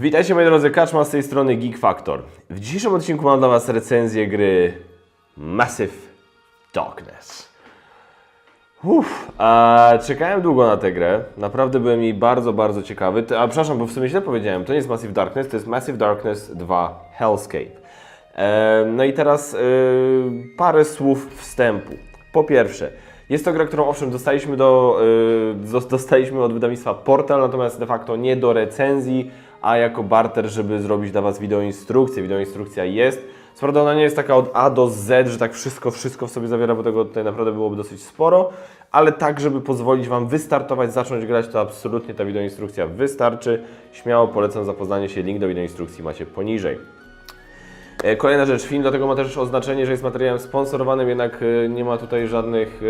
Witajcie moi drodzy, Kaczma z tej strony Geek Factor. W dzisiejszym odcinku mam dla Was recenzję gry Massive Darkness. Uff, a czekałem długo na tę grę. Naprawdę byłem jej bardzo, bardzo ciekawy. A przepraszam, bo w sumie źle powiedziałem. To nie jest Massive Darkness, to jest Massive Darkness 2 Hellscape. E, no i teraz e, parę słów wstępu. Po pierwsze, jest to gra, którą owszem dostaliśmy, do, e, dostaliśmy od wydawnictwa Portal, natomiast de facto nie do recenzji, a jako barter, żeby zrobić dla Was wideoinstrukcję. Wideoinstrukcja jest. Co ona nie jest taka od A do Z, że tak wszystko, wszystko w sobie zawiera, bo tego tutaj naprawdę byłoby dosyć sporo, ale tak, żeby pozwolić Wam wystartować, zacząć grać, to absolutnie ta wideoinstrukcja wystarczy. Śmiało polecam zapoznanie się, link do wideoinstrukcji macie poniżej. E, Kolejna rzecz, film dlatego ma też oznaczenie, że jest materiałem sponsorowanym, jednak e, nie ma tutaj żadnych, e,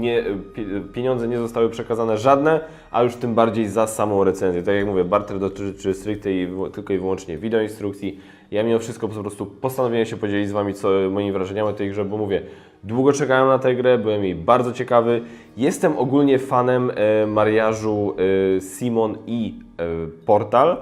nie, pie- pieniądze nie zostały przekazane żadne, a już tym bardziej za samą recenzję. Tak jak mówię, barter dotyczy stricte i tylko i wyłącznie wideoinstrukcji. Ja mimo wszystko po prostu postanowiłem się podzielić z Wami co, moimi wrażeniami o tej grze, bo mówię, długo czekałem na tę grę, byłem jej bardzo ciekawy. Jestem ogólnie fanem e, mariażu e, Simon i e, Portal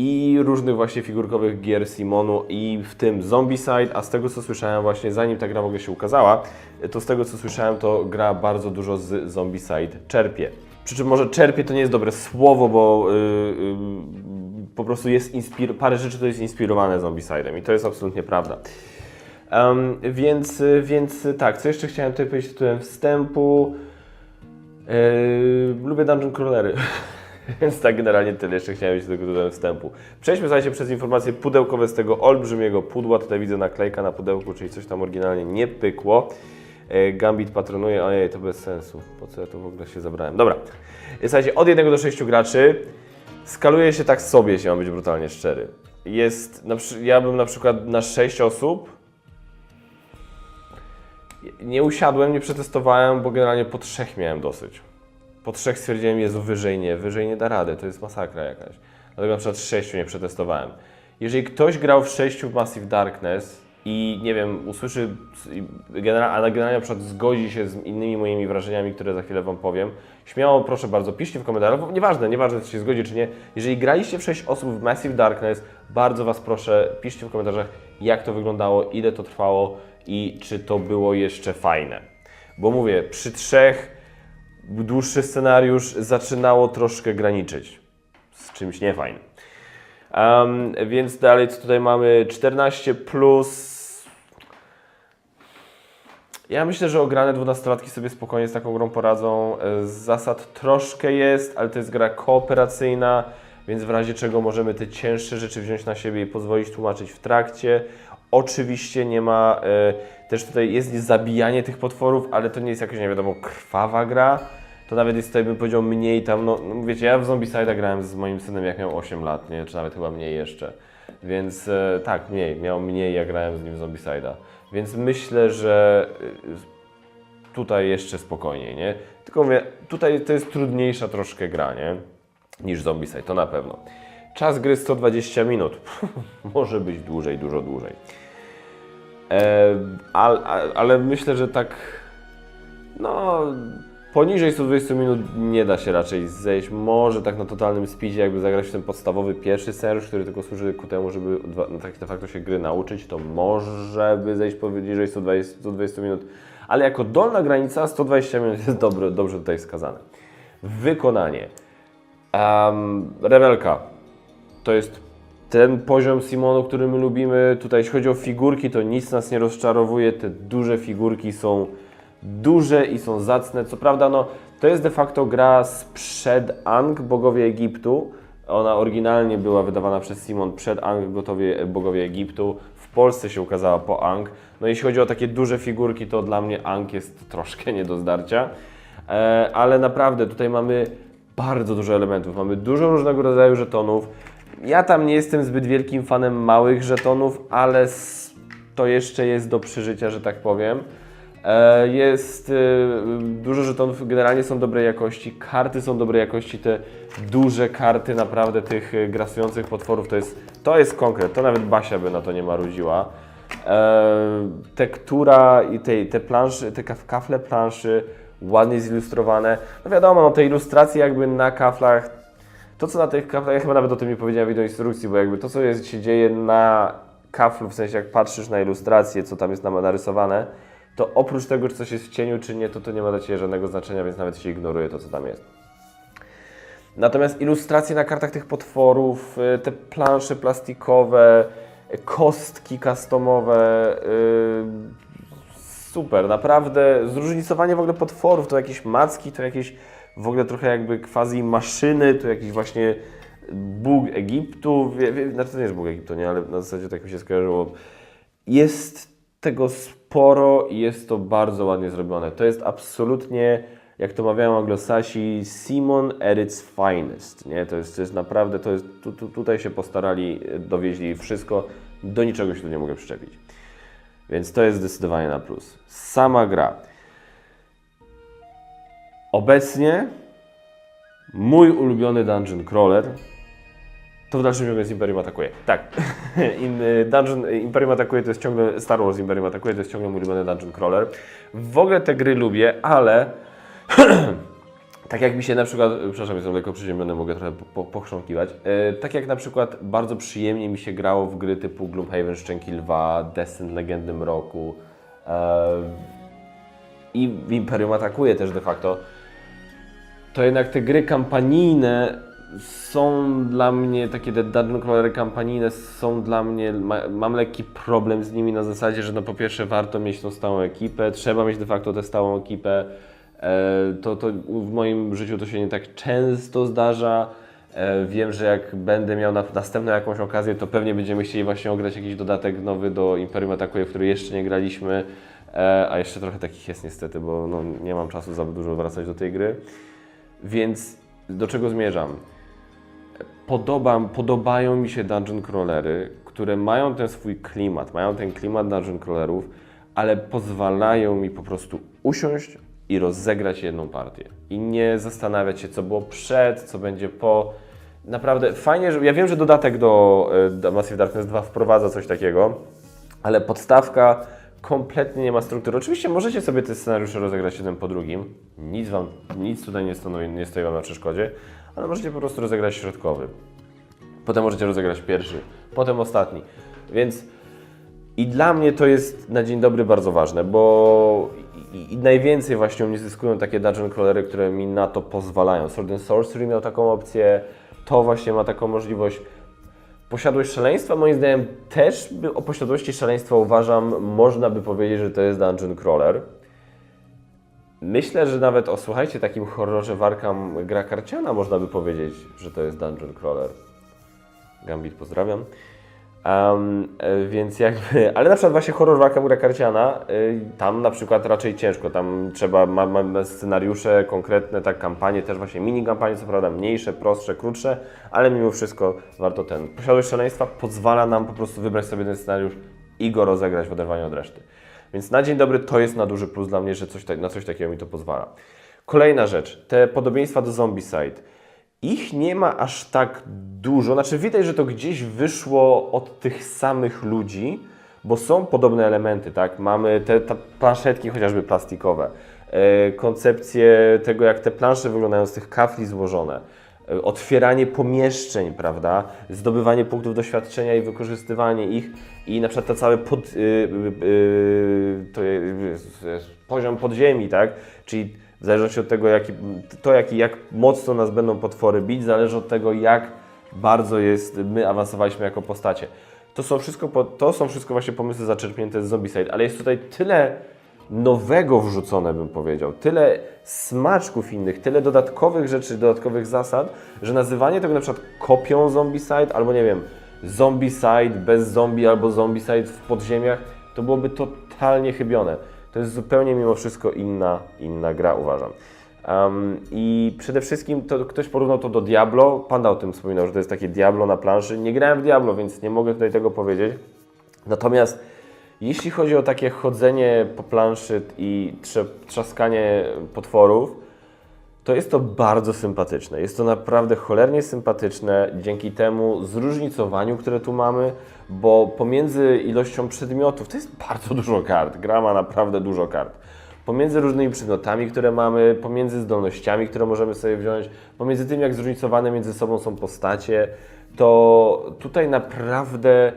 i różnych właśnie figurkowych gier Simonu i w tym Zombicide, a z tego co słyszałem właśnie, zanim ta gra w ogóle się ukazała, to z tego co słyszałem, to gra bardzo dużo z Zombicide czerpie. Przy czym może czerpie to nie jest dobre słowo, bo yy, yy, po prostu jest parę rzeczy to jest inspirowane Zombicidem i to jest absolutnie prawda. Em, więc, więc tak, co jeszcze chciałem tutaj powiedzieć tytułem wstępu? Yy, lubię dungeon crawlery. Więc tak generalnie tyle, jeszcze chciałem mieć do tego wstępu. Przejdźmy słuchajcie przez informacje pudełkowe z tego olbrzymiego pudła. Tutaj widzę naklejka na pudełku, czyli coś tam oryginalnie nie pykło. E, Gambit patronuje, ojej, to bez sensu. Po co ja to w ogóle się zabrałem? Dobra. Słuchajcie, od 1 do 6 graczy skaluje się tak sobie, jeśli mam być brutalnie szczery. Jest, ja bym na przykład na 6 osób nie usiadłem, nie przetestowałem, bo generalnie po trzech miałem dosyć. Po trzech stwierdziłem, Jezu, wyżej nie, wyżej nie da rady, to jest masakra jakaś. Dlatego na przykład sześciu nie przetestowałem. Jeżeli ktoś grał w sześciu w Massive Darkness i nie wiem, usłyszy, genera- a generalnie na przykład zgodzi się z innymi moimi wrażeniami, które za chwilę Wam powiem, śmiało proszę bardzo, piszcie w komentarzach, nieważne, nieważne czy się zgodzi czy nie, jeżeli graliście w 6 osób w Massive Darkness, bardzo Was proszę, piszcie w komentarzach, jak to wyglądało, ile to trwało i czy to było jeszcze fajne. Bo mówię, przy trzech dłuższy scenariusz zaczynało troszkę graniczyć z czymś niefajnym. Um, więc dalej, co tutaj mamy? 14 plus. Ja myślę, że ograne 12-latki sobie spokojnie z taką grą poradzą. Z zasad troszkę jest, ale to jest gra kooperacyjna, więc w razie czego możemy te cięższe rzeczy wziąć na siebie i pozwolić tłumaczyć w trakcie. Oczywiście nie ma, e, też tutaj jest zabijanie tych potworów, ale to nie jest jakaś, nie wiadomo, krwawa gra. To nawet jest tutaj, bym powiedział, mniej tam, no, no wiecie, ja w Zombicide grałem z moim synem jak miał 8 lat, nie? Czy nawet chyba mniej jeszcze. Więc e, tak, mniej, miał mniej, jak grałem z nim w Zombicide'a. Więc myślę, że e, tutaj jeszcze spokojniej, nie? Tylko mówię, tutaj to jest trudniejsza troszkę gra, nie? Niż Zombicide, to na pewno. Czas gry 120 minut. Może być dłużej, dużo dłużej. E, ale myślę, że tak no, poniżej 120 minut nie da się raczej zejść. Może tak na totalnym speedzie, jakby zagrać w ten podstawowy pierwszy scenariusz, który tylko służy ku temu, żeby no, tak de facto się gry nauczyć, to może by zejść poniżej 120, 120 minut. Ale jako dolna granica 120 minut jest dobre, dobrze tutaj wskazane. Wykonanie. Um, Rebelka. To jest ten poziom Simonu, który my lubimy. Tutaj jeśli chodzi o figurki, to nic nas nie rozczarowuje. Te duże figurki są duże i są zacne. Co prawda, no, to jest de facto gra sprzed Ang, Bogowie Egiptu. Ona oryginalnie była wydawana przez Simon przed Ang, gotowie, Bogowie Egiptu. W Polsce się ukazała po Ang. No jeśli chodzi o takie duże figurki, to dla mnie Ang jest troszkę nie do zdarcia. E, ale naprawdę tutaj mamy bardzo dużo elementów. Mamy dużo różnego rodzaju żetonów. Ja tam nie jestem zbyt wielkim fanem małych żetonów, ale to jeszcze jest do przeżycia, że tak powiem. E, Jest e, dużo żetonów, generalnie są dobrej jakości, karty są dobrej jakości, te duże karty naprawdę tych e, grasujących potworów to jest, to jest konkret, to nawet Basia by na to nie marudziła. E, tektura i te, te planszy, te kaf- kafle planszy ładnie zilustrowane. No wiadomo, no te ilustracje jakby na kaflach to co na tych kaflach, ja chyba nawet o tym nie powiedziałem w wideoinstrukcji, bo jakby to co jest, się dzieje na kaflu, w sensie jak patrzysz na ilustrację, co tam jest nam narysowane, to oprócz tego, czy coś jest w cieniu, czy nie, to to nie ma dla Ciebie żadnego znaczenia, więc nawet się ignoruje to, co tam jest. Natomiast ilustracje na kartach tych potworów, y, te plansze plastikowe, y, kostki customowe, y, super, naprawdę. Zróżnicowanie w ogóle potworów, to jakieś macki, to jakieś w ogóle trochę jakby quasi maszyny, to jakiś właśnie Bóg Egiptu, znaczy to nie jest Bóg Egiptu, nie, ale na zasadzie tak mi się skojarzyło. Jest tego sporo i jest to bardzo ładnie zrobione. To jest absolutnie, jak to mawiają anglosasi, Simon at its finest. Nie? To, jest, to jest naprawdę, to jest, tu, tu, tutaj się postarali, dowieźli wszystko, do niczego się tu nie mogę przyczepić. Więc to jest zdecydowanie na plus. Sama gra. Obecnie mój ulubiony dungeon crawler to w dalszym ciągu jest Imperium Atakuje. Tak. In, y, dungeon, Imperium Atakuje to jest ciągle Star Wars Imperium Atakuje, to jest ciągle mój ulubiony Dungeon Crawler. W ogóle te gry lubię, ale tak jak mi się na przykład, przepraszam, jestem lekko przeziębiony, mogę trochę po, po, pochrząkiwać. E, tak jak na przykład bardzo przyjemnie mi się grało w gry typu Gloomhaven, Szczęki Lwa, Descent Legendy Mroku e, i Imperium Atakuje też de facto, to jednak te gry kampanijne są dla mnie, takie te dungeon crawlery kampanijne są dla mnie, ma, mam lekki problem z nimi na zasadzie, że no po pierwsze warto mieć tą stałą ekipę, trzeba mieć de facto tę stałą ekipę, e, to, to w moim życiu to się nie tak często zdarza, e, wiem, że jak będę miał na, następną jakąś okazję, to pewnie będziemy chcieli właśnie ograć jakiś dodatek nowy do Imperium Atakuje, w który jeszcze nie graliśmy, e, a jeszcze trochę takich jest niestety, bo no, nie mam czasu za dużo wracać do tej gry, więc do czego zmierzam? Podoba, podobają mi się dungeon crawlery, które mają ten swój klimat, mają ten klimat dungeon crawlerów, ale pozwalają mi po prostu usiąść i rozegrać jedną partię. I nie zastanawiać się, co było przed, co będzie po. Naprawdę fajnie, że ja wiem, że dodatek do, e, do Massive Darkness 2 wprowadza coś takiego, ale podstawka kompletnie nie ma struktury. Oczywiście możecie sobie te scenariusze rozegrać jeden po drugim. Nic wam, nic tutaj nie stoi, nie stoi wam na przeszkodzie, ale możecie po prostu rozegrać środkowy. Potem możecie rozegrać pierwszy, potem ostatni. Więc i dla mnie to jest na dzień dobry bardzo ważne, bo i, i najwięcej właśnie u mnie zyskują takie dungeon crawlery, które mi na to pozwalają. Sword and Sorcery miał taką opcję, to właśnie ma taką możliwość. Posiadłość szaleństwa, moim zdaniem też by, o posiadłości szaleństwa uważam, można by powiedzieć, że to jest dungeon crawler. Myślę, że nawet o słuchajcie, takim horrorze Warkam gra karciana można by powiedzieć, że to jest dungeon crawler. Gambit pozdrawiam. Um, e, więc jakby, ale na przykład właśnie horror Warkam gra karciana, y, tam na przykład raczej ciężko, tam trzeba, ma, ma scenariusze konkretne, tak kampanie, też właśnie mini kampanie, co prawda mniejsze, prostsze, krótsze, ale mimo wszystko warto ten. Posiadłość szaleństwa pozwala nam po prostu wybrać sobie ten scenariusz i go rozegrać w oderwaniu od reszty. Więc na dzień dobry to jest na duży plus dla mnie, że coś, na coś takiego mi to pozwala. Kolejna rzecz, te podobieństwa do Zombicide. Ich nie ma aż tak dużo, znaczy widać, że to gdzieś wyszło od tych samych ludzi, bo są podobne elementy, tak? Mamy te, te planszetki chociażby plastikowe, e, koncepcję tego, jak te plansze wyglądają z tych kafli złożone, otwieranie pomieszczeń, prawda? Zdobywanie punktów doświadczenia i wykorzystywanie ich i na przykład to cały pod, y, y, y, to jest, poziom podziemi, tak? Czyli w zależności od tego, jaki, to jaki, jak mocno nas będą potwory bić, zależy od tego, jak bardzo jest, my awansowaliśmy jako postacie. To są wszystko, to są wszystko właśnie pomysły zaczerpnięte z Zombicide, ale jest tutaj tyle nowego wrzucone, bym powiedział, tyle smaczków innych, tyle dodatkowych rzeczy, dodatkowych zasad, że nazywanie tego na przykład kopią Zombicide, albo nie wiem, Zombicide bez zombie, albo Zombicide w podziemiach, to byłoby totalnie chybione. To jest zupełnie mimo wszystko inna, inna gra, uważam. Um, I przede wszystkim to ktoś porównał to do Diablo. Panda o tym wspominał, że to jest takie Diablo na planszy. Nie grałem w Diablo, więc nie mogę tutaj tego powiedzieć. Natomiast jeśli chodzi o takie chodzenie po planszy i trzaskanie potworów, to jest to bardzo sympatyczne. Jest to naprawdę cholernie sympatyczne dzięki temu zróżnicowaniu, które tu mamy, bo pomiędzy ilością przedmiotów to jest bardzo dużo kart. Gra ma naprawdę dużo kart. pomiędzy różnymi przedmiotami, które mamy, pomiędzy zdolnościami, które możemy sobie wziąć, pomiędzy tym, jak zróżnicowane między sobą są postacie, to tutaj naprawdę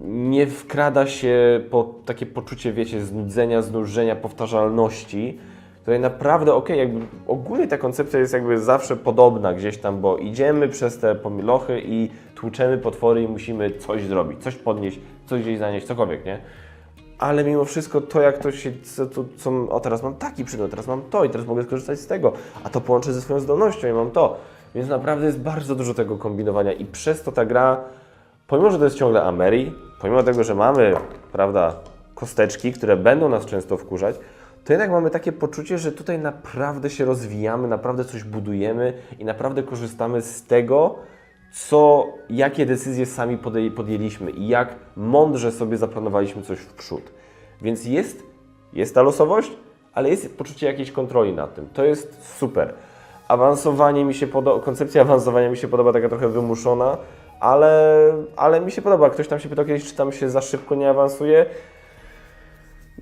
nie wkrada się po takie poczucie, wiecie, znudzenia, znużenia, powtarzalności. Tutaj naprawdę, okej, jakby ogólnie ta koncepcja jest jakby zawsze podobna gdzieś tam, bo idziemy przez te pomilochy i tłuczemy potwory i musimy coś zrobić, coś podnieść, coś gdzieś zanieść, cokolwiek, nie? Ale mimo wszystko to, jak to się, co, co, co, o teraz mam taki przedmiot, teraz mam to i teraz mogę skorzystać z tego, a to połączę ze swoją zdolnością i mam to. Więc naprawdę jest bardzo dużo tego kombinowania i przez to ta gra, pomimo, że to jest ciągle Ameri, pomimo tego, że mamy, prawda, kosteczki, które będą nas często wkurzać, to jednak mamy takie poczucie, że tutaj naprawdę się rozwijamy, naprawdę coś budujemy i naprawdę korzystamy z tego, co, jakie decyzje sami podjęliśmy i jak mądrze sobie zaplanowaliśmy coś w przód. Więc jest, jest ta losowość, ale jest poczucie jakiejś kontroli nad tym. To jest super. Awansowanie mi się podoba, koncepcja awansowania mi się podoba taka trochę wymuszona, ale, ale mi się podoba. Ktoś tam się pytał kiedyś, czy tam się za szybko nie awansuje.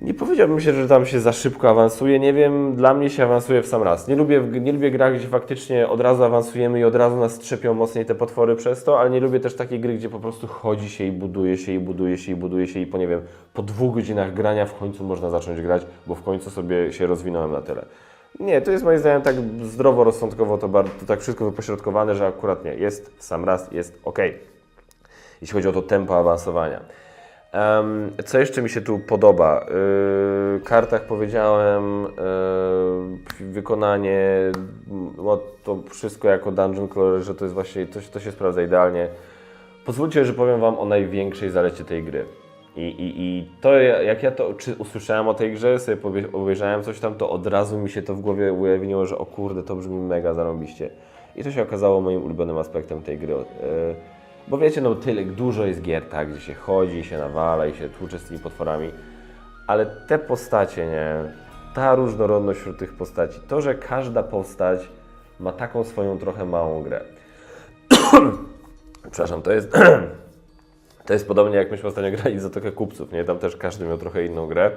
Nie powiedziałbym się, że tam się za szybko awansuje. Nie wiem, dla mnie się awansuje w sam raz. Nie lubię, nie lubię grach, gdzie faktycznie od razu awansujemy i od razu nas trzepią mocniej te potwory przez to, ale nie lubię też takiej gry, gdzie po prostu chodzi się i buduje się i buduje się i buduje się i po nie wiem, po dwóch godzinach grania w końcu można zacząć grać, bo w końcu sobie się rozwinąłem na tyle. Nie, to jest moim zdaniem tak zdroworozsądkowo, to, bardzo, to tak wszystko wypośrodkowane, że akurat nie. Jest w sam raz, jest ok. Jeśli chodzi o to tempo awansowania. Em, co jeszcze mi się tu podoba? Yy, kartach powiedziałem, yy, wykonanie, no, to wszystko jako Dungeon Crawler, że to jest właśnie, to, to się sprawdza idealnie. Pozwólcie, że powiem Wam o największej zalecie tej gry. I, i, I to, ja- jak ja to czy usłyszałem o tej grze, sobie obejrzałem coś tam, to od razu mi się to w głowie ujawniło, że o kurde, to brzmi mega zarąbiście. I to się okazało moim ulubionym aspektem tej gry. Yy, bo wiecie, no tyle, dużo jest gier, tak, gdzie się chodzi, się nawala i się tłucze z tymi potworami, ale te postacie, nie, ta różnorodność wśród tych postaci, to, że każda postać ma taką swoją trochę małą grę. Przepraszam, to jest, to jest podobnie jak myśmy ostatnio grali za trochę kupców, nie, tam też każdy miał trochę inną grę.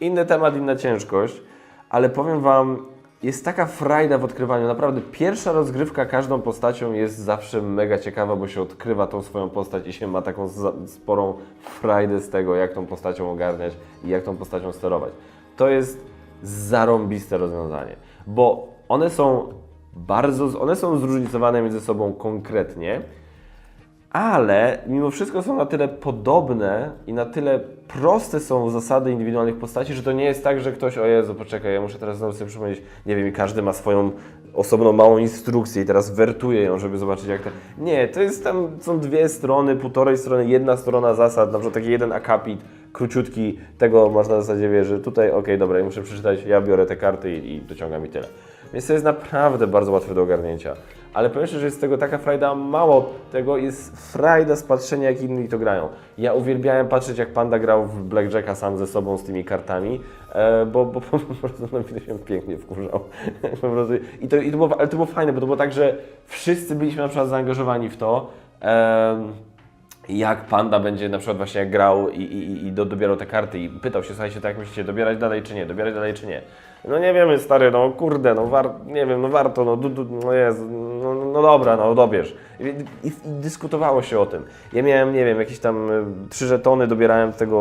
Inny temat, inna ciężkość, ale powiem Wam, jest taka frajda w odkrywaniu. Naprawdę, pierwsza rozgrywka każdą postacią jest zawsze mega ciekawa, bo się odkrywa tą swoją postać i się ma taką sporą frajdę z tego, jak tą postacią ogarniać i jak tą postacią sterować. To jest zarąbiste rozwiązanie, bo one są bardzo, one są zróżnicowane między sobą konkretnie, ale mimo wszystko są na tyle podobne i na tyle proste są zasady indywidualnych postaci, że to nie jest tak, że ktoś, o Jezu, poczekaj, ja muszę teraz znowu sobie przypomnieć, nie wiem, i każdy ma swoją osobną małą instrukcję i teraz wertuje ją, żeby zobaczyć jak to... Nie, to jest tam, są dwie strony, półtorej strony, jedna strona zasad, na przykład taki jeden akapit, króciutki, tego można w zasadzie wie, że tutaj, okej, dobra, ja muszę przeczytać, ja biorę te karty i, i dociągam i tyle. Więc to jest naprawdę bardzo łatwe do ogarnięcia. Ale powiem szczerze, że jest z tego taka frajda, mało tego, jest frajda z patrzenia, jak inni to grają. Ja uwielbiałem patrzeć, jak Panda grał w Blackjacka sam ze sobą z tymi kartami, e, bo, bo po prostu na mnie się pięknie wkurzał. po prostu. I to, i to było, ale to było fajne, bo to było tak, że wszyscy byliśmy na przykład zaangażowani w to. jak Panda będzie na przykład właśnie grał i, i, i do, dobierał te karty i pytał się, słuchajcie, tak myślicie, dobierać dalej czy nie, dobierać dalej czy nie. No nie wiemy, stary, no kurde, no war, nie wiem, no warto, no, du, du, no jest, no, no dobra, no dobierz. I, i, dyskutowało się o tym. Ja miałem, nie wiem, jakieś tam y, trzy żetony, dobierałem tego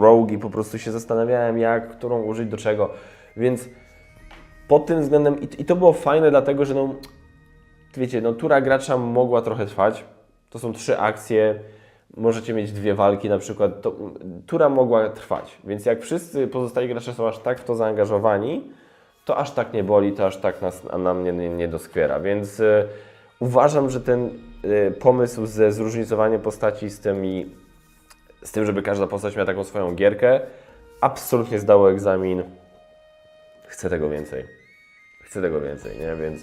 rogue i po prostu się zastanawiałem, jak, którą użyć, do czego. Więc pod tym względem, i, i to było fajne, dlatego że no, wiecie, no tura gracza mogła trochę trwać. To są trzy akcje, możecie mieć dwie walki na przykład. To, tura mogła trwać, więc jak wszyscy pozostali gracze są aż tak w to zaangażowani, to aż tak nie boli, to aż tak nas, a nam nie, nie, doskwiera. Więc e, uważam, że ten e, pomysł ze zróżnicowaniem postaci z tymi, z tym, żeby każda postać miała taką swoją gierkę, absolutnie zdało egzamin. Chcę tego więcej. Chcę tego więcej, nie? Więc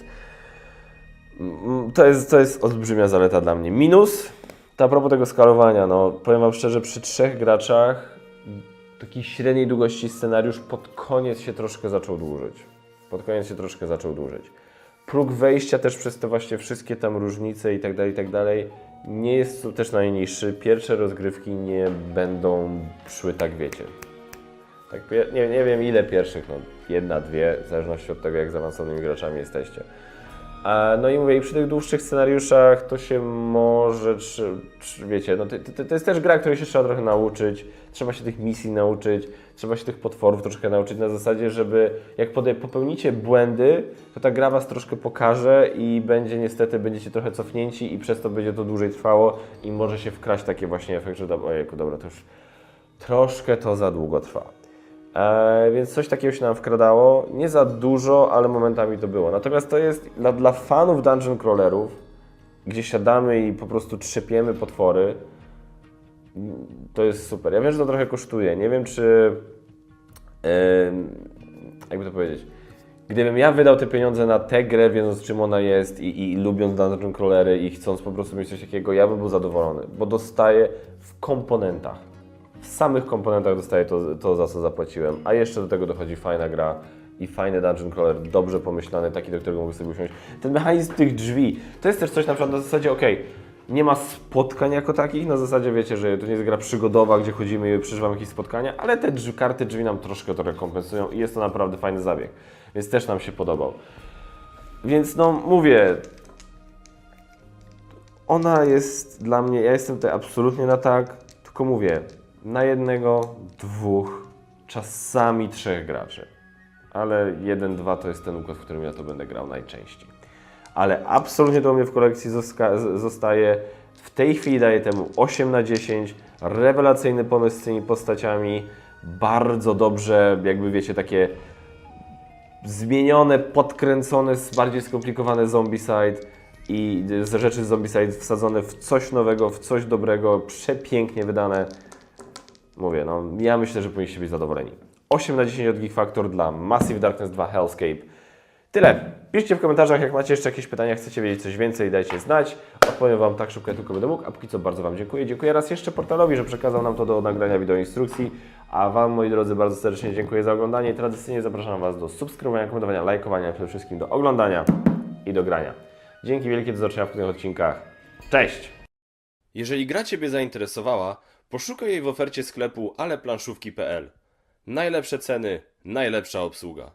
Mm, To jest, to jest olbrzymia zaleta dla mnie. Minus, a propos tego skalowania, no powiem Wam szczerze, przy trzech graczach takiej średniej długości scenariusz pod koniec się troszkę zaczął dłużyć. Pod koniec się troszkę zaczął dłużyć. Próg wejścia też przez te właśnie wszystkie tam różnice i tak dalej, i tak dalej, nie jest tu też najniższy. Pierwsze rozgrywki nie będą szły tak, wiecie, Tak, nie, nie wiem ile pierwszych, no jedna, dwie, w zależności od tego, jak zaawansowanymi graczami jesteście. No i mówię, i przy tych dłuższych scenariuszach to się może, czy, czy wiecie, no to, to, to jest też gra, której się trzeba trochę nauczyć, trzeba się tych misji nauczyć, trzeba się tych potworów troszkę nauczyć na zasadzie, żeby jak popełnicie błędy, to ta gra was troszkę pokaże i będzie niestety, będziecie trochę cofnięci i przez to będzie to dłużej trwało i może się wkraść taki właśnie efekt, że dobra, ojejku, dobra, to już troszkę to za długo trwa. E, więc coś takiego się nam wkradało. Nie za dużo, ale momentami to było. Natomiast to jest dla, dla fanów dungeon crawlerów, gdzie siadamy i po prostu trzepiemy potwory. To jest super. Ja wiem, że to trochę kosztuje. Nie wiem, czy. em, jakby to powiedzieć. Gdybym ja wydał te pieniądze na tę grę, wiedząc czym ona jest i, i lubiąc dungeon crawlery i chcąc po prostu mieć coś takiego, ja bym był zadowolony, bo dostaję w komponentach w samych komponentach dostaję to, to, za co zapłaciłem, a jeszcze do tego dochodzi fajna gra i fajny dungeon crawler, dobrze pomyślany, taki, do którego mogę sobie usiąść. Ten mechanizm tych drzwi, to jest też coś na przykład na zasadzie, okej, nie ma spotkań jako takich, na zasadzie wiecie, że to nie jest gra przygodowa, gdzie chodzimy i przeżywamy jakieś spotkania, ale te drzwi, karty drzwi nam troszkę to rekompensują i jest to naprawdę fajny zabieg, więc też nam się podobał. Więc no mówię, ona jest dla mnie, ja jestem tutaj absolutnie na tak, tylko mówię, na jednego, dwóch, czasami trzech graczy. Ale jeden, dwa to jest ten układ, w którym ja to będę grał najczęściej. Ale absolutnie to u mnie w kolekcji zostaje. W tej chwili daję temu 8 na 10. Rewelacyjny pomysł z tymi postaciami. Bardzo dobrze, jakby wiecie, takie zmienione, podkręcone, bardziej skomplikowane Zombicide i rzeczy z Zombicide wsadzone w coś nowego, w coś dobrego, przepięknie wydane. Mówię, no ja myślę, że powinniście być zadowoleni. 8 na 10 od Geek Factor dla Massive Darkness 2 Hellscape. Tyle. Piszcie w komentarzach, jak macie jeszcze jakieś pytania, chcecie wiedzieć coś więcej, dajcie znać. Odpowiem Wam tak szybko, jak tylko będę mógł. A póki co bardzo Wam dziękuję. Dziękuję raz jeszcze portalowi, że przekazał nam to do nagrania wideoinstrukcji. A Wam, moi drodzy, bardzo serdecznie dziękuję za oglądanie. Tradycyjnie zapraszam Was do subskrybowania, komentowania, lajkowania, przede wszystkim do oglądania i do grania. Dzięki wielkie, do zobaczenia w kolejnych odcinkach. Cześć! Jeżeli gra Ciebie zainteresowała, poszukaj jej w ofercie sklepu aleplanszówki.pl. Najlepsze ceny, najlepsza obsługa.